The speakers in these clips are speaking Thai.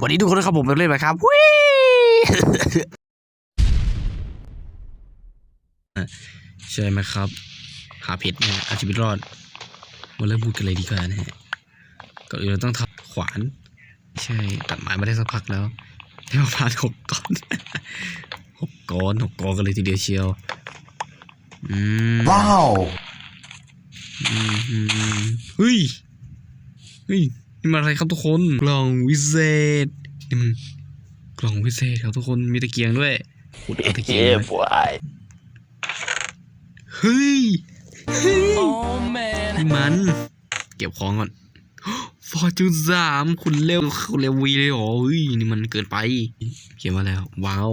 วันนี้ทุกคนนะครับผมมาเล่นไหมครับวิใช่ไหมครับ หาเพชรนะฮะเอาชีวิตรอดมาเริ่มพูดกันเลยดีกว่านะฮะก่อนอื่นเราต้องทำขวาน ใช่ ตัดไม้มาได้สักพักแล้วได้ประมาณหกก้อนหกก้อนหกก้อนกันเลยทีเดียวเชียวอืม Wow! อืมอืมอืมเฮ้ยเฮ้ย นี่มันอะไรครับทุกคนกล่องวิเศษนี่มันกล่องวิเศษครับทุกคนมีตะเกียงด้วยขุดเอาตะเกียง Yeah, ไว้ boy. เฮ้ยเฮ้ยนี่มัน เก็บของก่อนฟอร์จูสามคุณเร็วคุณเร็ววีเลยเหรอเฮ้ยนี่มันเกินไป เขียนมาแล้ว ว้าว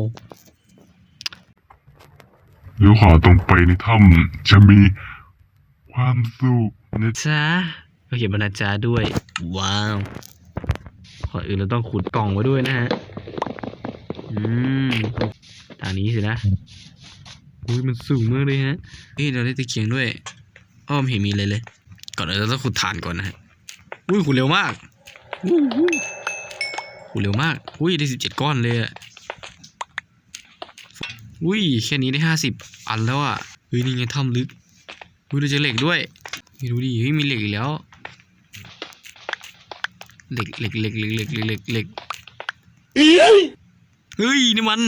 เลี้ยวขวาตรงไปในถ้ำจะมีความสุขนะจ้า ก็เขียนบรรณาจาด้วย ว้าวก่อนอื่นเราต้องขุดกล่องไว้ด้วยนะฮะ อืมทางนี้สินะ อุ้ยมันสูงมากเลยฮะเฮ้ยเราได้ตะเกียงด้วย อ้อมเห็นมีอะไรเลย ก่อนอื่นเราต้องขุดถ่านก่อนนะฮะ อุ้ยขุดเร็วมากอู้หูขุดเร็วมาก อุ้ยได้สิบเจ็ดก้อนเลยอะอุ้ยแค่นี้ได้ห้าสิบอันแล้วอะเฮ้ยนี่ไงถ้ำลึกอุ้ยเราเจอเหล็กด้วยนี่ดูดิเฮ้ยมีเหล็กอีกแล้ว เหล็กเหล็กเหล็กเหล็กเหล็กเหล็กเหล็กเฮ้ยนี่มัน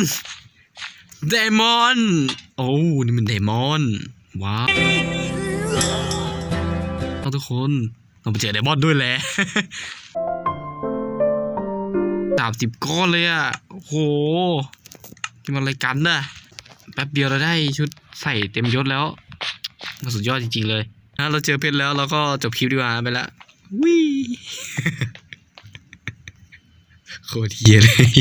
ไดมอนด์โอ้นี่มันไดมอนด์ว้าวเอาทุกคนเราไปเจอไดมอนด์ด้วยแหละสามสิบก้อนเลยอะโอ้โหที่มันอะไรกันน่ะแป๊บเดียวเราได้ชุดใส่เต็มยศแล้วมันสุดยอดจริงๆเลยนะเราเจอเพชรแล้วเราก็จบคลิปดีกว่าไปละวิ โคตรเฮียเลย